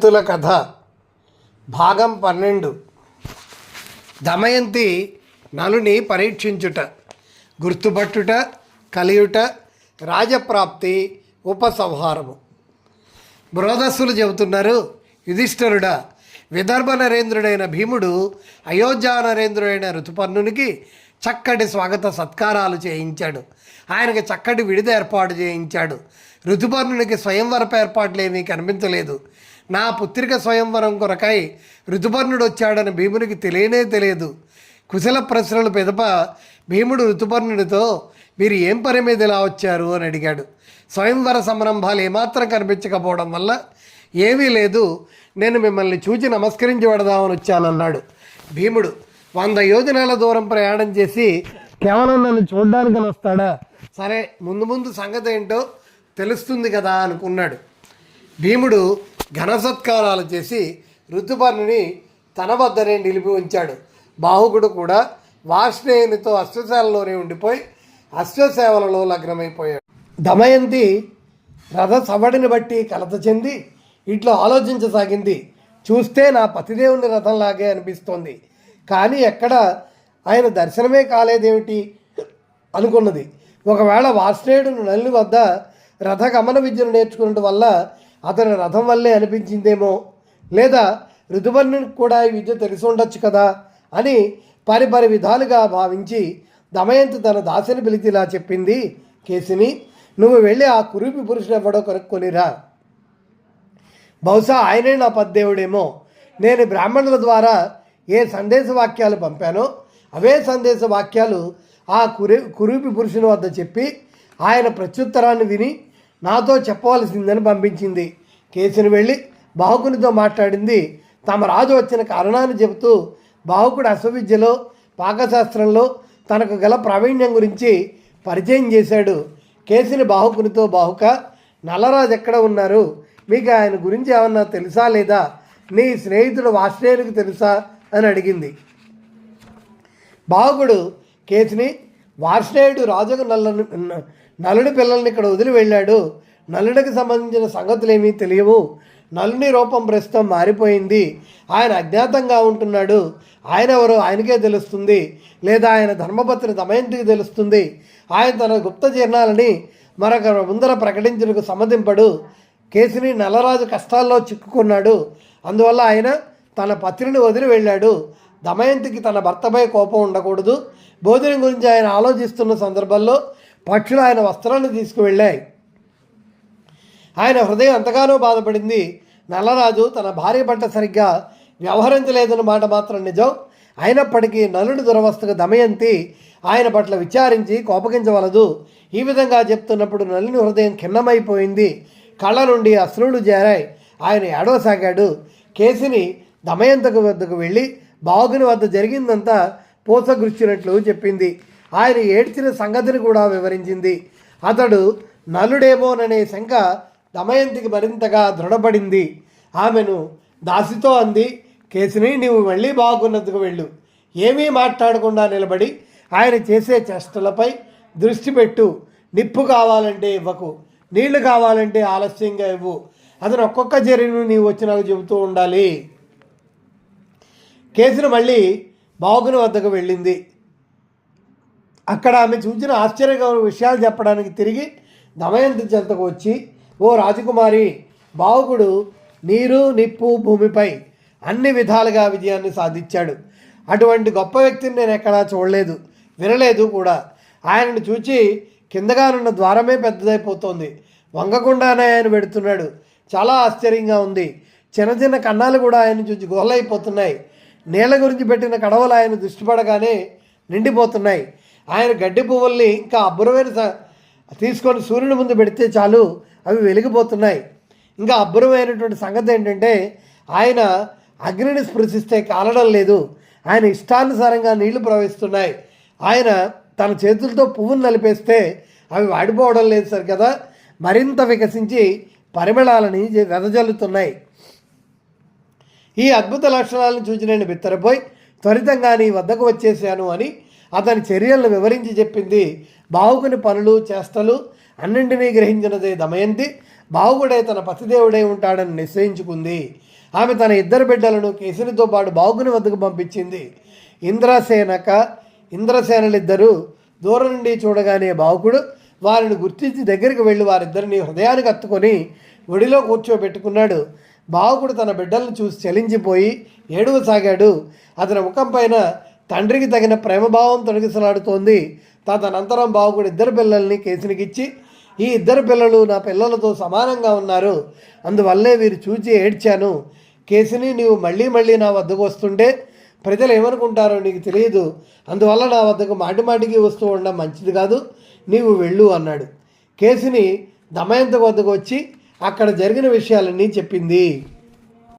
దమయంతుల కథ భాగం పన్నెండు. దమయంతి నలుని పరీక్షించుట గుర్తుపట్టుట కలియుట రాజప్రాప్తి ఉపసంహారము. బృహదస్సులు చెబుతున్నారు యుధిష్ఠరుడా విదర్భ నరేంద్రుడైన భీముడు అయోధ్య నరేంద్రుడైన ఋతుపర్ణునికి చక్కటి స్వాగత సత్కారాలు చేయించాడు. ఆయనకి చక్కటి విడిద ఏర్పాటు చేయించాడు. ఋతుపర్ణునికి స్వయంవరపు ఏర్పాట్లు ఏమీ కనిపించలేదు. నా పుత్రిక స్వయంవరం కొరకై ఋతుపర్ణుడు వచ్చాడని భీమునికి తెలియనే తెలియదు. కుశల ప్రశ్నలు పెదప భీముడు ఋతుపర్ణుడితో మీరు ఏం పని మీద ఇలా వచ్చారు అని అడిగాడు. స్వయంవర సంరంభాలు ఏమాత్రం కనిపించకపోవడం వల్ల ఏమీ లేదు. నేను మిమ్మల్ని చూచి నమస్కరించి పెడదామని వచ్చానన్నాడు భీముడు. వంద యోజనాల దూరం ప్రయాణం చేసి కేవలం నన్ను చూడడానికి వస్తాడా? సరే ముందు ముందు సంగతి ఏంటో తెలుస్తుంది కదా అనుకున్నాడు. భీముడు ఘన సత్కారాలు చేసి ఋతుపర్ణుని తన వద్దనే నిలిపి ఉంచాడు. బాహుకుడు కూడా వార్ష్ణేయునితో అశ్వశాలలోనే ఉండిపోయి అశ్వసేవలలో లగ్నమైపోయాడు. దమయంతి రథ సవడిని బట్టి కలత చెంది ఇట్లా ఆలోచించసాగింది చూస్తే నా పతిదేవుని రథంలాగే అనిపిస్తోంది. కానీ ఎక్కడ ఆయన దర్శనమే కాలేదేమిటి? అనుకున్నది. ఒకవేళ వార్ష్ణేయుడు నల్లి వద్ద రథ గమన విద్యను నేర్చుకున్నట్టు వల్ల అతని రథం వల్లే అనిపించిందేమో. లేదా ఋతువర్ణునికి కూడా ఈ విద్య తెలిసి ఉండొచ్చు కదా అని పరిపరి విధాలుగా భావించి దమయంతి తన దాసిని పిలిచి ఇలా చెప్పింది కేసిని. నువ్వు వెళ్ళి ఆ కురూపి పురుషుడు ఎవడో కొనుక్కొనిరా. బహుశా ఆయనే నా పద్దేవుడేమో. నేను బ్రాహ్మణుల ద్వారా ఏ సందేశ వాక్యాలు పంపానో అవే సందేశ వాక్యాలు ఆ కురి కురూపి పురుషుని వద్ద చెప్పి ఆయన ప్రత్యుత్తరాన్ని విని నాతో చెప్పవలసిందని పంపించింది. కేసుని వెళ్ళి బాహుకునితో మాట్లాడింది. తమ రాజు వచ్చిన కారణాన్ని చెబుతూ బాహుకుడు అశ్వవిద్యలో పాకశాస్త్రంలో తనకు గల ప్రావీణ్యం గురించి పరిచయం చేశాడు. కేసుని బాహుకునితో బాహుక నల్లరాజు ఎక్కడ ఉన్నారు? మీకు ఆయన గురించి ఏమన్నా తెలుసా లేదా? నీ స్నేహితుడు వాస్ట్రేయునికి తెలుసా? అని అడిగింది. బాహుకుడు కేసుని వార్ష్ణేయుడు రాజుకు నల్ల నలుడి పిల్లల్ని ఇక్కడ వదిలి వెళ్ళాడు. నలుడికి సంబంధించిన సంగతులేమీ తెలియవు. నలుని రూపం ప్రస్తుతం మారిపోయింది. ఆయన అజ్ఞాతంగా ఉంటున్నాడు. ఆయన ఎవరో ఆయనకే తెలుస్తుంది. లేదా ఆయన ధర్మపత్రి దమయంతికి తెలుస్తుంది. ఆయన తన గుప్త జీర్ణాలని మరొక ముందర ప్రకటించడానికి సమ్మతింపడు. కేసుని నల్లరాజు కష్టాల్లో చిక్కుకున్నాడు. అందువల్ల ఆయన తన పత్రిని వదిలి వెళ్ళాడు. దమయంతికి తన భర్తపై కోపం ఉండకూడదు. భోజనం గురించి ఆయన ఆలోచిస్తున్న సందర్భంలో పక్షులు ఆయన వస్త్రాన్ని తీసుకువెళ్ళాయి. ఆయన హృదయం ఎంతగానో బాధపడింది. నల్లరాజు తన భార్య పట్ల సరిగ్గా వ్యవహరించలేదన్న మాట మాత్రం నిజం. అయినప్పటికీ నలుడి దురవస్థకు దమయంతి ఆయన పట్ల విచారించి కోపగించవలదు. ఈ విధంగా చెప్తున్నప్పుడు నలుని హృదయం ఖిన్నమైపోయింది. కళ్ళ నుండి అశ్రువులు చేరాయి ఆయన ఏడవసాగాడు. కేసిని దమయంతకు వద్దకు వెళ్ళి బాగుని వద్ద జరిగిందంతా పోసగుచ్చినట్లు చెప్పింది. ఆయన ఏడ్చిన సంగతిని కూడా వివరించింది. అతడు నలుడేమోననే శంక దమయంతికి మరింతగా దృఢపడింది. ఆమెను దాసితో అంది కేసుని నీవు మళ్ళీ బాగున్నందుకు వెళ్ళు. ఏమీ మాట్లాడకుండా నిలబడి ఆయన చేసే చేష్టలపై దృష్టి పెట్టు. నిప్పు కావాలంటే ఇవ్వకు. నీళ్ళు కావాలంటే ఆలస్యంగా ఇవ్వు. అతను ఒక్కొక్క చర్యను నీవు వచ్చినాక చెబుతూ ఉండాలి. కేసును మళ్ళీ బాగుని వద్దకు వెళ్ళింది. అక్కడ ఆమె చూసిన ఆశ్చర్యకర విషయాలు చెప్పడానికి తిరిగి దమయంతి చెంతకు వచ్చి ఓ రాజకుమారి బావుకుడు నీరు నిప్పు భూమిపై అన్ని విధాలుగా విజయాన్ని సాధించాడు. అటువంటి గొప్ప వ్యక్తిని నేను ఎక్కడా చూడలేదు వినలేదు కూడా. ఆయనను చూచి కిందగానున్న ద్వారమే పెద్దదైపోతోంది. వంగకుండానే ఆయన పెడుతున్నాడు చాలా ఆశ్చర్యంగా ఉంది. చిన్న చిన్న కన్నాలు కూడా ఆయన చూసి గోలైపోతున్నాయి. నీళ్ళ గురించి పెట్టిన కడవలు ఆయన దృష్టిపడగానే నిండిపోతున్నాయి. ఆయన గడ్డి పువ్వుల్ని ఇంకా అబ్బురమైన తీసుకొని సూర్యుని ముందు పెడితే చాలు అవి వెలిగిపోతున్నాయి. ఇంకా అబ్బురమైనటువంటి సంగతి ఏంటంటే ఆయన అగ్నిని స్పృశిస్తే కాలడం లేదు. ఆయన ఇష్టానుసారంగా నీళ్ళు ప్రవహిస్తున్నాయి. ఆయన తన చేతులతో పువ్వును నలిపేస్తే అవి వాడిపోవడం లేదు సరి కదా. మరింత వికసించి పరిమళాలని వెదజల్లుతున్నాయి. ఈ అద్భుత లక్షణాలను చూసి నేను బిత్తరపోయి త్వరితంగా నీ వద్దకు వచ్చేసాను అని అతని చర్యలను వివరించి చెప్పింది. బావుకుని పనులు చేష్టలు అన్నింటినీ గ్రహించినదే దమయంతి. బాహుకుడే తన పతిదేవుడై ఉంటాడని నిశ్చయించుకుంది. ఆమె తన ఇద్దరు బిడ్డలను కేసునితో పాటు బాహుకుని వద్దకు పంపించింది. ఇంద్రసేనక ఇంద్రసేనలిద్దరూ దూరం నుండి చూడగానే బావుకుడు వారిని గుర్తించి దగ్గరికి వెళ్ళి వారిద్దరిని హృదయానికి హత్తుకొని ఒడిలో కూర్చోబెట్టుకున్నాడు. బావుకుడు తన బిడ్డలను చూసి చలించిపోయి ఏడువసాగాడు. అతని ముఖం పైన తండ్రికి తగిన ప్రేమభావం తొలగిసలాడుతోంది. తదనంతరం బావుకుడు ఇద్దరు పిల్లల్ని కేసునికిచ్చి ఈ ఇద్దరు పిల్లలు నా పిల్లలతో సమానంగా ఉన్నారు. అందువల్లే వీరు చూచి ఏడ్చాను. కేసుని నీవు మళ్ళీ మళ్ళీ నా వద్దకు వస్తుంటే ప్రజలు ఏమనుకుంటారో నీకు తెలియదు. అందువల్ల నా వద్దకు మాటి మాటికి వస్తూ ఉండడం మంచిది కాదు. నీవు వెళ్ళు అన్నాడు. కేసుని దమయంత వద్దకు వచ్చి అక్కడ జరిగిన విషయాలన్నీ చెప్పింది.